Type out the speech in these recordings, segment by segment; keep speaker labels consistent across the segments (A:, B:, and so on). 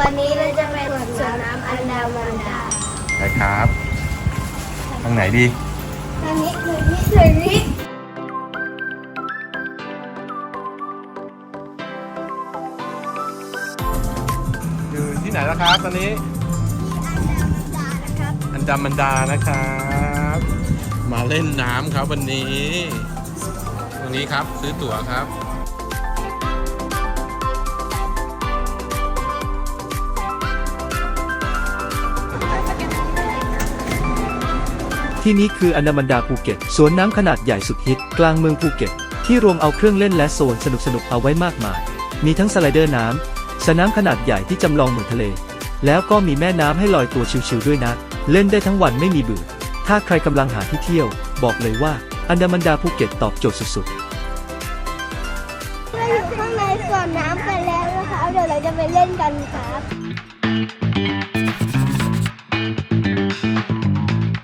A: วันนี้เราจะไปสวนน้ำอันดามันดา
B: ไปครับทางไหนดี
A: ทางนี้ถึงนี้ถึงนี้
B: อยู่ที่ไหนแล้วครับตอนนี้อันดามันดานะครับ มาเล่นน้ำครับวันนี้ วันนี้ครับซื้อตั๋วครับ
C: ที่นี้คืออันดามันดาภูเก็ต สวนน้ำขนาดใหญ่สุดฮิต กลางเมืองภูเก็ต ที่รวมเอาเครื่องเล่นและโซนสนุกๆเอาไว้มากมาย มีทั้งสไลเดอร์น้ำสระน้ำขนาดใหญ่ที่จำลองเหมือนทะเล แล้วก็มีแม่น้ำให้ลอยตัวชิวๆด้วยนะ เล่นได้ทั้งวันไม่มีเบื่อ ถ้าใครกำลังหาที่เที่ยว บอกเลยว่าอันดามันดาภูเก็ตตอบโจทย์สุดๆ
A: เราอยู่ข้างในสวนน้ำกันแล้วนะคะ เดี๋ยวเราจะไปเล่นกันครับ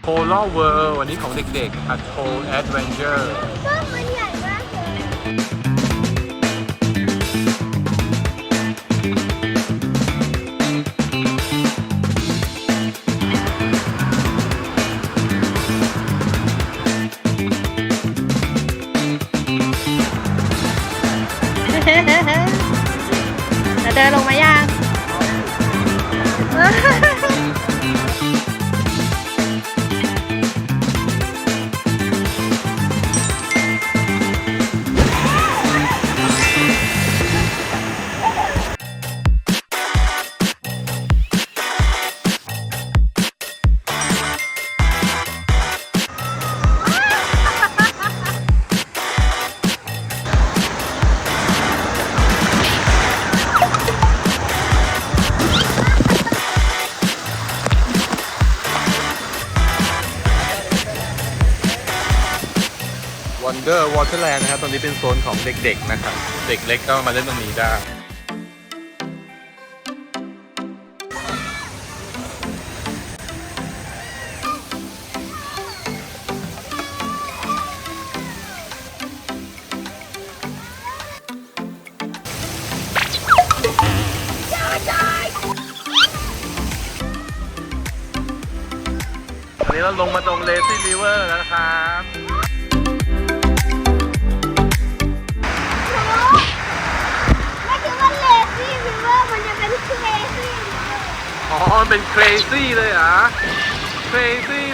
B: โ o ล a r World วันนี้ของเด็กๆ at p o Adventure
A: ก็มันใหญ่มากเลย
D: จะเดินลงมายัง
B: Wonder Waterland นะครับตรงนี้เป็นโซนของเด็กๆนะครับ เด็กเล็กก็มาเล่นตรงนี้ได้ตอนนี้เราลงมาตรง Lazy River แล้วนะครับ
A: มันเป็น
B: crazy เลยเหรอ crazy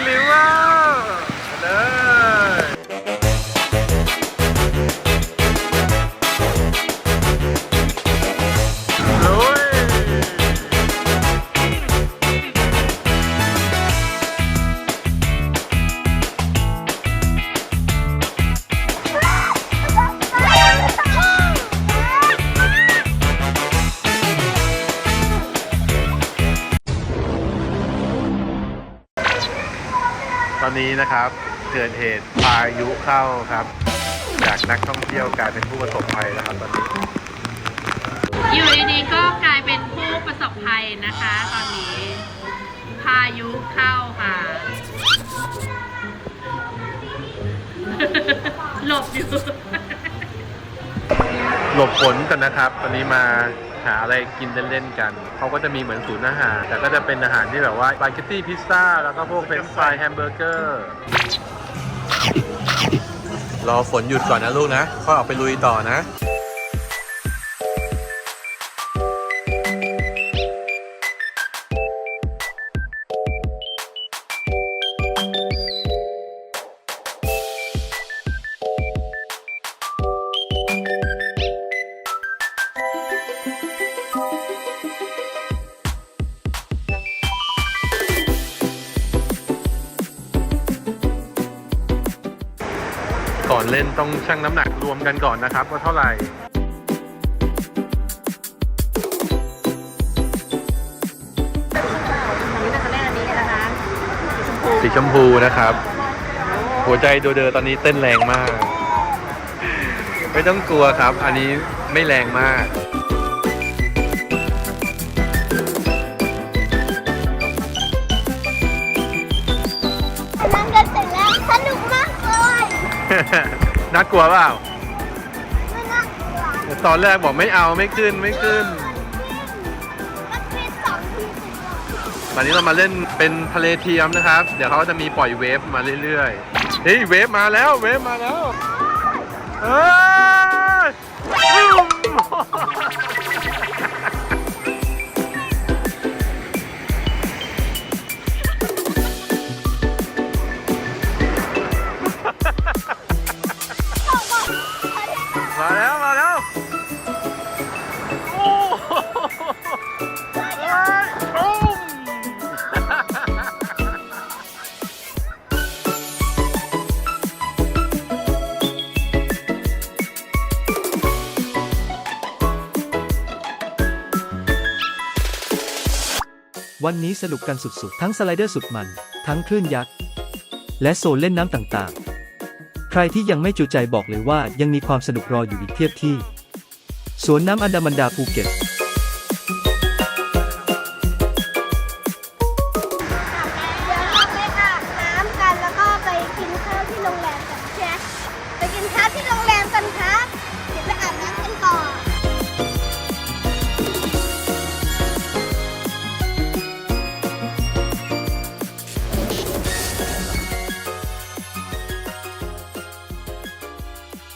B: นนี้นะครับ เกิดเหตุพายุเข้าครับ จากนักท่องเที่ยวกลายเป็นผู้ประสบภัยแล้วครับตอนนี้
D: อยู่ดีๆก็กลายเป็นผู้ประสบภัยนะคะ ตอนนี้ พายุเข้าค่ะ หลบอยู่
B: หลบฝนกันนะครับ ตอนนี้มา หาอะไรกินเล่นๆกัน เขาก็จะมีเหมือนศูนย์อาหาร แต่ก็จะเป็นอาหารที่แบบว่าสปาเกตตี้พิซซ่า แล้วก็พวกเฟรนช์ฟรายแฮมเบอร์เกอร์ รอฝนหยุดก่อนนะลูกนะค่อยออกไปลุยต่อนะ ก่อนเล่นต้องชั่งน้ำหนักรวมกันก่อนนะครับว่าเท่าไหร่
D: วันนี้เราจะเล่นอันนี้กันนะคะ
B: สีชมพูนะครับ หัวใจโดเดอตอนนี้เต้นแรงมาก ไม่ต้องกลัวครับ อันนี้ไม่แรงมาก
A: กลัวเป
B: ล่า
A: ไม่น่ากลัว
B: แต่ตอนแรกบอกไม่เอาไม่ขึ้นไม่ขึ้น
A: มันเป็น
B: ตอนนี้เรามาเล่นเป็นทะเลเทียมนะครับ เดี๋ยวเขาจะมีปล่อยเวฟมาเรื่อยๆ เฮ้ยเวฟมาแล้วเวฟมาแล้ว เฮ้ย
C: วันนี้สนุกกันสุดๆ ทั้งสไลเดอร์สุดมัน ทั้งคลื่นยักษ์ และโซนเล่นน้ำต่างๆ ใครที่ยังไม่จุใจบอกเลยว่ายังมีความสนุกรออยู่อีกเทียบที่ สวนน้ำอันดามันดาภูเก็ต